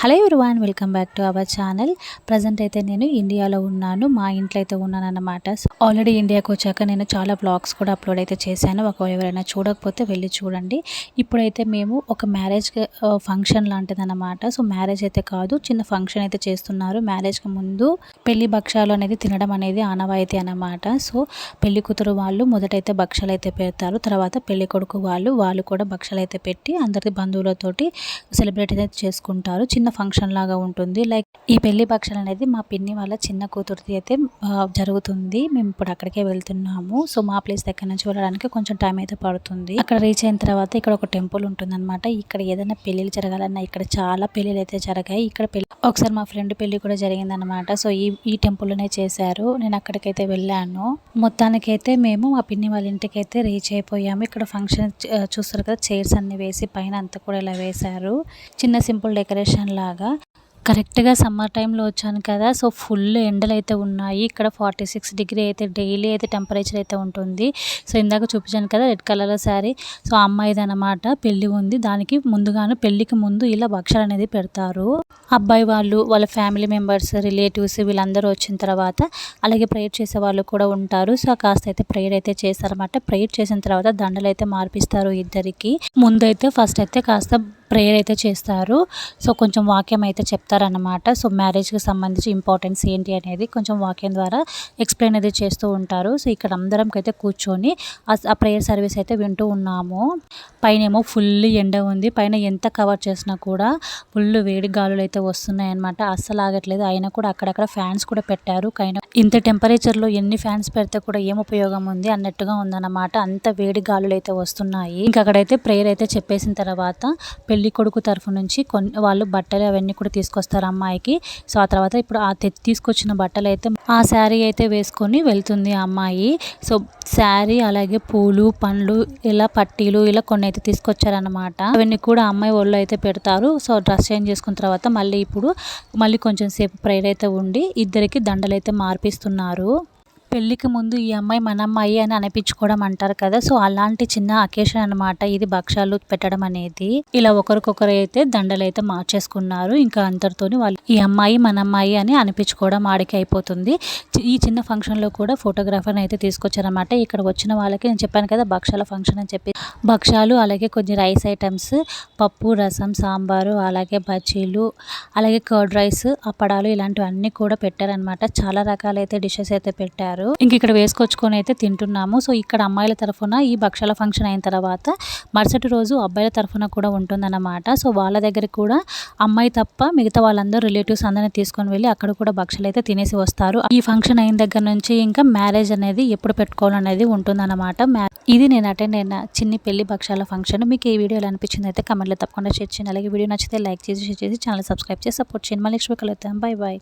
Hello everyone welcome back to our channel. Present అయితే నేను ఇండియాలో ఉన్నాను మా ఇంట్లో అయితే ఉన్నాను అన్నమాట ఆల్రెడీ ఇండియాకి వచ్చాక నేను చాలా బ్లాగ్స్ కూడా అప్లోడ్ అయితే చేశాను. ఒక ఎవరైనా చూడకపోతే వెళ్ళి చూడండి. ఇప్పుడైతే మేము ఒక మ్యారేజ్ ఫంక్షన్ లాంటిది అనమాట సో మ్యారేజ్ అయితే కాదు చిన్న ఫంక్షన్ అయితే చేస్తున్నారు. మ్యారేజ్కి ముందు పెళ్ళి భక్షాలు అనేది తినడం అనేది ఆనవాయితీ అనమాట సో పెళ్ళి కూతురు వాళ్ళు మొదటైతే భక్షాలు అయితే పెడతారు. తర్వాత పెళ్ళి కొడుకు వాళ్ళు వాళ్ళు కూడా భక్షాలు అయితే పెట్టి అందరి బంధువులతోటి సెలబ్రేట్ అయితే చేసుకుంటారు. చిన్న ఫంక్షన్ లాగా ఉంటుంది. లైక్ ఈ పెళ్ళి భక్షాలు అనేది మా పిన్ని వాళ్ళ చిన్న కూతురిది అయితే జరుగుతుంది. మేము ఇప్పుడు అక్కడికే వెళ్తున్నాము. సో మా ప్లేస్ దగ్గర నుంచి వెళ్ళడానికి కొంచెం టైం అయితే పడుతుంది. అక్కడ రీచ్ అయిన తర్వాత ఇక్కడ ఒక టెంపుల్ ఉంటుంది అనమాట ఇక్కడ ఏదైనా పెళ్ళిలు జరగాలన్నా ఇక్కడ చాలా పెళ్ళిలు అయితే జరిగాయి. ఇక్కడ పెళ్ళి ఒకసారి మా ఫ్రెండ్ పెళ్ళి కూడా జరిగింది అనమాట సో ఈ ఈ టెంపుల్లోనే చేశారు. నేను అక్కడికైతే వెళ్ళాను. మొత్తానికైతే మేము మా పిన్ని వాళ్ళ ఇంటికి అయితే రీచ్ అయిపోయాము. ఇక్కడ ఫంక్షన్ చూస్తారు కదా చైర్స్ అన్ని వేసి పైన అంతా కూడా ఇలా వేశారు. చిన్న సింపుల్ డెకరేషన్ లాగా. కరెక్ట్గా సమ్మర్ టైంలో వచ్చాను కదా సో ఫుల్ ఎండలు అయితే ఉన్నాయి. ఇక్కడ ఫార్టీ సిక్స్ డిగ్రీ అయితే డైలీ అయితే టెంపరేచర్ అయితే ఉంటుంది. సో ఇందాక చూపించాను కదా రెడ్ కలర్ శారీ. సో అమ్మాయిది అనమాట పెళ్ళి ఉంది. దానికి ముందుగాను పెళ్ళికి ముందు ఇలా భక్షాలు అనేది పెడతారు. అబ్బాయి వాళ్ళు వాళ్ళ ఫ్యామిలీ మెంబర్స్ రిలేటివ్స్ వీళ్ళందరూ వచ్చిన తర్వాత అలాగే ప్రేయర్ చేసే వాళ్ళు కూడా ఉంటారు. సో కాస్త అయితే ప్రేయర్ అయితే చేస్తారన్నమాట. ప్రేయర్ చేసిన తర్వాత దండలు అయితే మార్పిస్తారు ఇద్దరికి. ముందైతే ఫస్ట్ అయితే కాస్త ప్రేయర్ అయితే చేస్తారు. సో కొంచెం వాక్యం అయితే చెప్తారనమాట సో మ్యారేజ్కి సంబంధించి ఇంపార్టెన్స్ ఏంటి అనేది కొంచెం వాక్యం ద్వారా ఎక్స్ప్లెయిన్ అయితే చేస్తూ ఉంటారు. సో ఇక్కడ అందరం అయితే కూర్చొని ఆ ప్రేయర్ సర్వీస్ అయితే వింటూ ఉన్నాము. పైన ఏమో ఫుల్ ఎండ ఉంది. పైన ఎంత కవర్ చేసినా కూడా ఫుల్ వేడి గాలులు అయితే వస్తున్నాయి అనమాట అస్సలు ఆగట్లేదు అయినా కూడా అక్కడక్కడ ఫ్యాన్స్ కూడా పెట్టారు. కైనా ఇంత టెంపరేచర్లో ఎన్ని ఫ్యాన్స్ పెడితే కూడా ఏం ఉపయోగం ఉంది అన్నట్టుగా ఉందన్నమాట. అంత వేడి గాలులు అయితే వస్తున్నాయి. ఇంకా అక్కడైతే ప్రేయర్ అయితే చెప్పేసిన తర్వాత పెళ్ళి కొడుకు తరఫు నుంచి కొన్ని వాళ్ళు బట్టలు అవన్నీ కూడా తీసుకొస్తారు అమ్మాయికి. సో ఆ తర్వాత ఇప్పుడు ఆ తీసుకొచ్చిన బట్టలు అయితే ఆ శారీ అయితే వేసుకొని వెళ్తుంది ఆ అమ్మాయి. సో శారీ అలాగే పూలు పండ్లు ఇలా పట్టీలు ఇలా కొన్ని అయితే తీసుకొచ్చారనమాట అవన్నీ కూడా అమ్మాయి ఒళ్ళు అయితే పెడతారు. సో డ్రెస్ చేంజ్ చేసుకున్న తర్వాత మళ్ళీ ఇప్పుడు మళ్ళీ కొంచెం సేపు ప్రేయర్ అయితే ఉండి ఇద్దరికి దండలు అయితే మార్పిస్తున్నారు. పెళ్ళికి ముందు ఈ అమ్మాయి మన అమ్మాయి అని అనిపించుకోవడం అంటారు కదా. సో అలాంటి చిన్న అకేషన్ అనమాట ఇది భక్షాలు పెట్టడం అనేది. ఇలా ఒకరికొకరు అయితే దండలు అయితే మార్చేసుకున్నారు. ఇంకా అందరితోని వాళ్ళు ఈ అమ్మాయి మన అమ్మాయి అని అనిపించుకోవడం ఆడికి అయిపోతుంది. ఈ చిన్న ఫంక్షన్లో కూడా ఫోటోగ్రాఫర్ని అయితే తీసుకొచ్చారనమాట ఇక్కడ వచ్చిన వాళ్ళకి నేను చెప్పాను కదా భక్షాల ఫంక్షన్ అని చెప్పి. భక్షాలు అలాగే కొన్ని రైస్ ఐటమ్స్ పప్పు రసం సాంబారు అలాగే బజ్జీలు అలాగే కర్డ్ రైస్ అప్పడాలు ఇలాంటివన్నీ కూడా పెట్టారనమాట చాలా రకాలైతే డిషెస్ అయితే పెట్టారు. చేశారు. ఇంక ఇక్కడ వేసుకొచ్చుకొని అయితే తింటున్నాము. సో ఇక్కడ అమ్మాయిల తరఫున ఈ భక్షాల ఫంక్షన్ అయిన తర్వాత మరుసటి రోజు అబ్బాయిల తరఫున కూడా ఉంటుందన్నమాట. సో వాళ్ళ దగ్గర కూడా అమ్మాయి తప్ప మిగతా వాళ్ళందరూ రిలేటివ్స్ అందరినీ తీసుకొని వెళ్ళి అక్కడ కూడా భక్షలు అయితే తినేసి వస్తారు. ఈ ఫంక్షన్ అయిన దగ్గర నుంచి ఇంకా మ్యారేజ్ అనేది ఎప్పుడు పెట్టుకోవాలనేది ఉంటుందన్నమాట. ఇది నేను అటెండ్ అయిన చిన్ని పెళ్ళి భక్షాల ఫంక్షన్. మీకు ఈ వీడియో ఎలా అనిపించింది అయితే కమెంట్లో తప్పకుండా షేర్ చేయండి. అలాగే వీడియో నచ్చితే లైక్ చేసి షేర్ చేసి ఛానల్ సబ్స్క్రైబ్ చేసి సపోర్ట్ చేయండి. మళ్ళీ నెక్స్ట్ కలుద్దాం. Bye bye